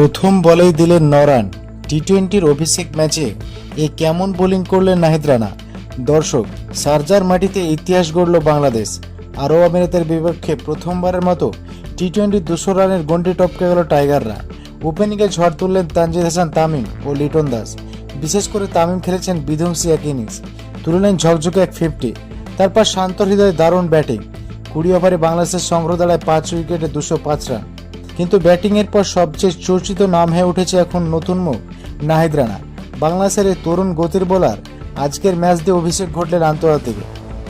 প্রথম বলেই দিলেন নরান। টি টোয়েন্টির অভিষেক ম্যাচে এ কেমন বোলিং করলেন নাহিদ রানা? দর্শক, সার্জার মাটিতে ইতিহাস গড়ল বাংলাদেশ। আরব আমিরাতের বিপক্ষে প্রথমবারের মতো টি টোয়েন্টি দুশো রানের গন্ডি টপকে গেল টাইগাররা। ওপেনিংয়ে ঝড় তুললেন তানজিদ হাসান, তামিম ও লিটন দাস। বিশেষ করে তামিম খেলেছেন বিধ্বংসী এক ইনিংস। তুললেন ঝকঝকে এক ফিফটি। তারপর শান্ত হৃদয়ে দারুণ ব্যাটিং। কুড়ি ওভারে বাংলাদেশের সংগ্রহ দাঁড়ায় পাঁচ উইকেটে দুশো পাঁচ রান। কিন্তু ব্যাটিংয়ের পর সবচেয়ে চর্চিত নাম হয়ে উঠেছে এখন নতুন মুখ, নাহিদ রানা। বাংলাদেশের এই তরুণ গতির বোলার আজকের ম্যাচ দিয়ে অভিষেক ঘটলেন আন্তর্জাতিকে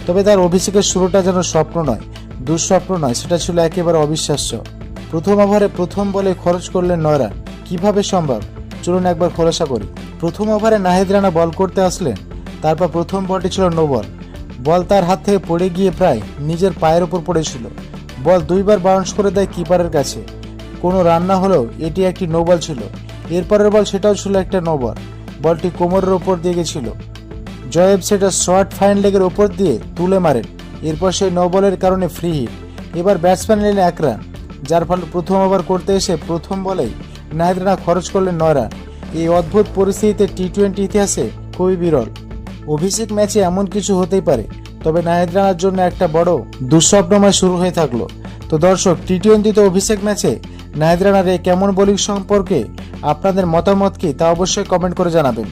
তবে তার অভিষেকের শুরুটা যেন স্বপ্ন নয়, দুঃস্বপ্ন নয়, সেটা ছিল একেবারে অবিশ্বাস্য। প্রথম ওভারে প্রথম বলে খরচ করলেন নয় রান। কীভাবে সম্ভব? চলুন একবার খোলাসা করি। প্রথম ওভারে নাহিদ রানা বল করতে আসলেন, তারপর প্রথম বলটি ছিল নো বল। বল তার হাত থেকে পড়ে গিয়ে প্রায় নিজের পায়ের ওপর পড়েছিল। বল দুইবার বাউন্স করে দেয় কিপারের কাছে। কোনো রান্না হলেও এটি একটি নোবল ছিল। এরপরের বল সেটাও ছিল একটা নোবল। বলটি কোমরের ওপর দিয়ে গেছিল। জয়েব সেটা শর্ট ফাইন লেগের ওপর দিয়ে তুলে মারেন। এরপর সেই নো বলের কারণে ফ্রি হিট এবার ব্যাটসম্যান নিলেন এক রান যার ফলে প্রথম ওভার করতে এসে প্রথম বলেই নাহিদ রানা খরচ করলেন নয় রান এই অদ্ভুত পরিস্থিতিতে টি টোয়েন্টি ইতিহাসে খুবই বিরল। অভিষেক ম্যাচে এমন কিছু হতেই পারে, তবে নাহিদ রানার জন্য একটা বড় দুঃস্বপ্নময় শুরু হয়ে থাকল। তো দর্শক টি টোয়েন্টিতে অভিষেক ম্যাচে নাহিদ রানার এই কেমন বোলিং সম্পর্কে আপনাদের মতামত কি তা অবশ্যই কমেন্ট করে জানাবেন।